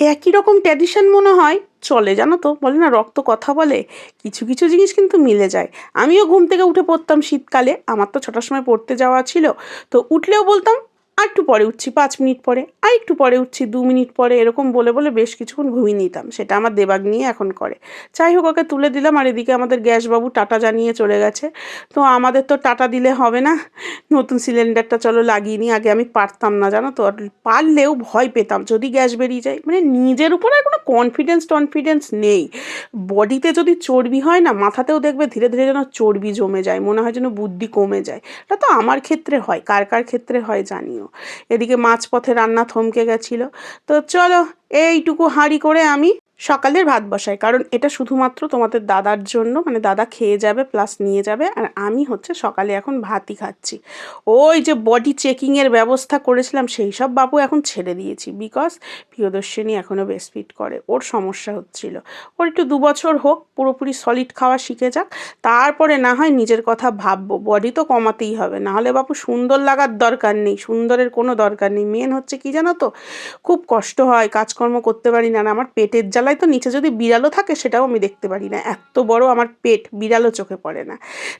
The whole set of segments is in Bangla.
একই রকম ট্র্যাডিশন মনে হয়। চলে জানো তো, বলে না রক্ত কথা বলে, কিছু কিছু জিনিস কিন্তু মিলে যায়। আমিও ঘুম থেকে উঠে পড়তাম শীতকালে, আমার তো ছটার সময় পড়তে যাওয়া ছিল। তো উঠলেও বলতাম আর একটু পরে উঠছি, পাঁচ মিনিট পরে, আর একটু পরে উঠছি, দু মিনিট পরে, এরকম বলে বলে বেশ কিছুক্ষণ ঘুমিয়ে নিতাম। সেটা আমার দেবাগ নিয়ে এখন করে। যাই হোক, ওকে তুলে দিলাম, আর এদিকে আমাদের গ্যাসবাবু টাটা জানিয়ে চলে গেছে। তো আমাদের তো টাটা দিলে হবে না। নতুন সিলিন্ডারটা চলো লাগিয়ে নিই। আগে আমি পারতাম না, জানো তো? পারলেও ভয় পেতাম। যদি গ্যাস বেরিয়ে যায় মানে নিজের উপর আর কোনো কনফিডেন্স টনফিডেন্স নেই। বডিতে যদি চর্বি হয় না, মাথাতেও দেখবে ধীরে ধীরে যেন চর্বি জমে যায়। মনে হয় যেন বুদ্ধি কমে যায়। এটা তো আমার ক্ষেত্রে হয়। কার কার ক্ষেত্রে হয় জানিও। এদিকে মাঝপথে রান্না থমকে গেছিল। তো চলো এইটুকু হাঁড়ি করে আমি সকালের ভাত বসাই কারণ এটা শুধুমাত্র তোমাদের দাদার জন্য মানে দাদা খেয়ে যাবে প্লাস নিয়ে যাবে, আর আমি হচ্ছে সকালে এখন ভাতই খাচ্ছি। ওই যে বডি চেকিংয়ের ব্যবস্থা করেছিলাম, সেই সব বাবু এখন ছেড়ে দিয়েছি বিকজ প্রিয়দর্শিনী এখনও বেসপিট করে, ওর সমস্যা হচ্ছিল। ওর একটু দু বছর হোক, পুরোপুরি সলিড খাওয়া শিখে যাক, তারপরে না হয় নিজের কথা ভাববো বডি তো কমাতেই হবে, নাহলে বাবু সুন্দর লাগার দরকার নেই, সুন্দরের কোনো দরকার নেই মেন হচ্ছে কি জানো তো, খুব কষ্ট হয়, কাজকর্ম করতে পারি না আমার পেটের জ্বালায় তো নিচে যদি বিড়ালও থাকে সেটাও আমি দেখতে পারি না। এত বড় আমার পেট, বিড়ালও চোখে পড়ে না।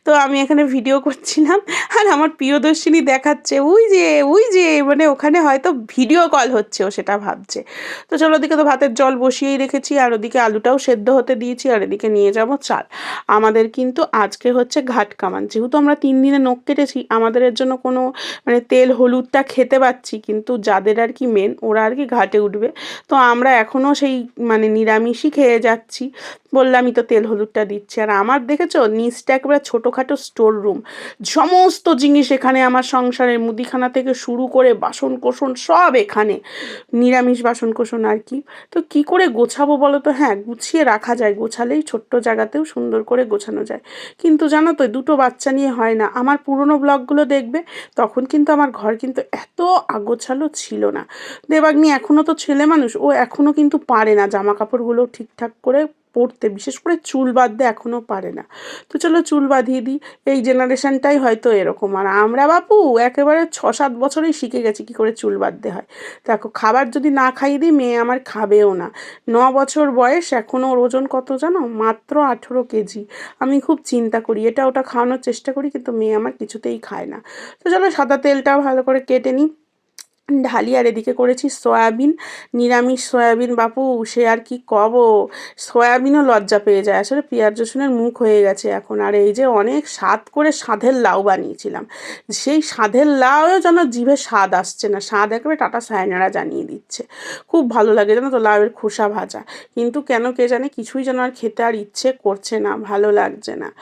তো আমি এখানে ভিডিও করছিলাম আর আমার প্রিয়দর্শিনী দেখাচ্ছে ওই যে ওই যে। মানে ওখানে হয়তো ভিডিও কল হচ্ছে ও সেটা ভাবছে। তো চলো ওদিকে তো ভাতের জল বসিয়েই রেখেছি আর ওদিকে আলুটাও সেদ্ধ হতে দিয়েছি আর এদিকে নিয়ে যাব চাল। আমাদের কিন্তু আজকে হচ্ছে ঘাট কামান। যেহেতু আমরা তিন দিনে নখ কেটেছি, আমাদের জন্য কোনো মানে তেল হলুদটা খেতে পাচ্ছি, কিন্তু যাদের আর কি মেন ওরা আর কি ঘাটে উঠবে। তো আমরা এখনও সেই মানে নিরামিষই খেয়ে যাচ্ছি। বললামই তো তেল হলুদটা দিচ্ছি। আর আমার দেখেছ? নিচটা একেবারে ছোটোখাটো স্টোর রুম সমস্ত জিনিস এখানে আমার সংসারের মুদিখানা থেকে শুরু করে বাসন কোসন সব এখানে। নিরামিষ বাসন কোসন আর কি। তো কি করে গোছাবো বলো তো? হ্যাঁ গুছিয়ে রাখা যায়। গোছালেই ছোট্ট জায়গাতেও সুন্দর করে গোছানো যায়। কিন্তু জানো তো দুটো বাচ্চা নিয়ে হয় না। আমার পুরনো ব্লগগুলো দেখবে, তখন কিন্তু আমার ঘর কিন্তু এত আগোছালো ছিল না। দেবাগ্নি এখনও তো ছেলে মানুষ, ও এখনও কিন্তু পারে না। জামা কাপড়গুলো ঠিকঠাক করে পরতে বিশেষ করে চুল বাঁধতে এখনও পারে না। তো চলো চুল বাঁধিয়ে দিই। এই জেনারেশনটাই হয়তো এরকম। আর আমরা বাপু একেবারে ছ সাত বছরেই শিখে গেছি কী করে চুল বাঁধতে হয়। দেখো, খাবার যদি না খাইয়ে দিই, মেয়ে আমার খাবেও না। ন বছর বয়স এখনও ওর ওজন কত জানো? মাত্র আঠেরো কেজি। আমি খুব চিন্তা করি। এটা ওটা খাওয়ানোর চেষ্টা করি, কিন্তু মেয়ে আমার কিছুতেই খায় না। তো চলো সাদা তেলটাও ভালো করে কেটে নিই। ঢালি আর এদিকে করেছি সয়াবিন, নিরামিষ সয়াবিন। বাপু, সে আর কি কব? সয়াবিনও লজ্জা পেয়ে যায়। আসলে পেঁয়াজ রসুনের মুখ হয়ে গেছে এখন। আর এই যে অনেক স্বাদ করে সাধের লাউ বানিয়েছিলাম। সেই সাধের লাউও যেন জিভে স্বাদ আসছে না। স্বাদ একেবারে টাটা সায়নারা জানিয়ে দিচ্ছে। খুব ভালো লাগে জানো তো লাউয়ের খোসা ভাজা। কিন্তু কেন কে জানে কিছুই যেন আর খেতে আর ইচ্ছে করছে না, ভালো লাগছে না।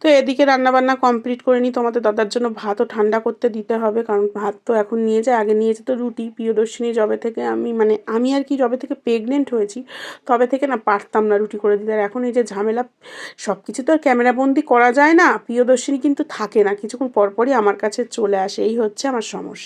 তো এদিকে রান্নাবান্না কমপ্লিট করে নিই। তোমাদের দাদার জন্য ভাতও ঠান্ডা করতে দিতে হবে। কারণ ভাত তো এখন নিয়ে যায়, আগে নিয়ে যেত রুটি প্রিয়দর্শিনী জবে থেকে আমি মানে আমি আর কি জবে থেকে প্রেগনেন্ট হয়েছি, তবে থেকে না পারতাম না রুটি করে দিতে। আর এখন এই যে ঝামেলা সব কিছু তো আর ক্যামেরাবন্দি করা যায় না, প্রিয়দর্শিনী কিন্তু থাকে না। কিছুক্ষণ পরপরই আমার কাছে চলে আসে। এই হচ্ছে আমার সমস্যা।